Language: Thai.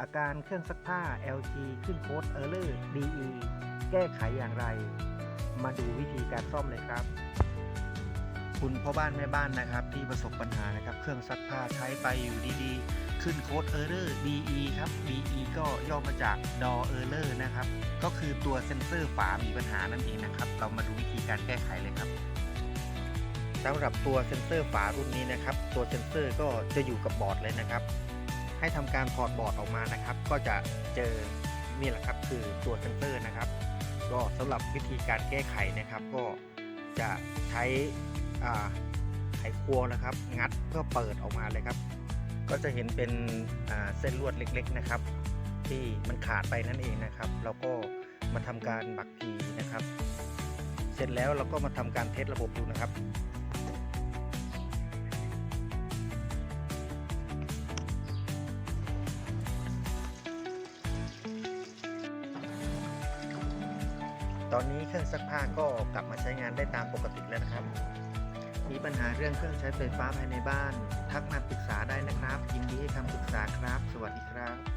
อาการเครื่องซักผ้า LG ขึ้นโค้ด Error DE แก้ไขอย่างไร มาดูวิธีการซ่อมเลยครับ คุณพ่อบ้านแม่บ้านนะครับ ที่ประสบปัญหานะครับ เครื่องซักผ้าใช้ไปอยู่ดีๆ ขึ้นโค้ด Error DE ครับ DE ก็ย่อมาจาก Door Error นะครับ ก็คือตัวเซ็นเซอร์ฝามีปัญหานั่นเองนะครับ เรามาดูวิธีการแก้ไขเลยครับสำหรับตัวเซ็นเซอร์ฝารุ่นนี้นะครับ ตัวเซ็นเซอร์ก็จะอยู่กับบอร์ดเลยนะครับ ให้ทำการถอดบอร์ดออกมานะครับ ก็จะเจอนี่แหละครับคือตัวเซนเซอร์นะครับ ก็สำหรับวิธีการแก้ไขนะครับ ก็จะใช้ไขควงนะครับ งัดเพื่อเปิดออกมาเลยครับ ก็จะเห็นเป็นเส้นลวดเล็ก ๆนะครับ ที่มันขาดไปนั่นเองนะครับเราก็มาทำการบักพีนะครับ เสร็จแล้วเราก็มาทำการเทสระบบดูนะครับ ตอนนี้เครื่องซักผ้าก็กลับมาใช้งานได้ตามปกติแล้วนะครับ มีปัญหาเรื่องเครื่องใช้ไฟฟ้าภายในบ้าน ทักมาปรึกษาได้นะครับ ยินดีให้คำปรึกษาครับ สวัสดีครับ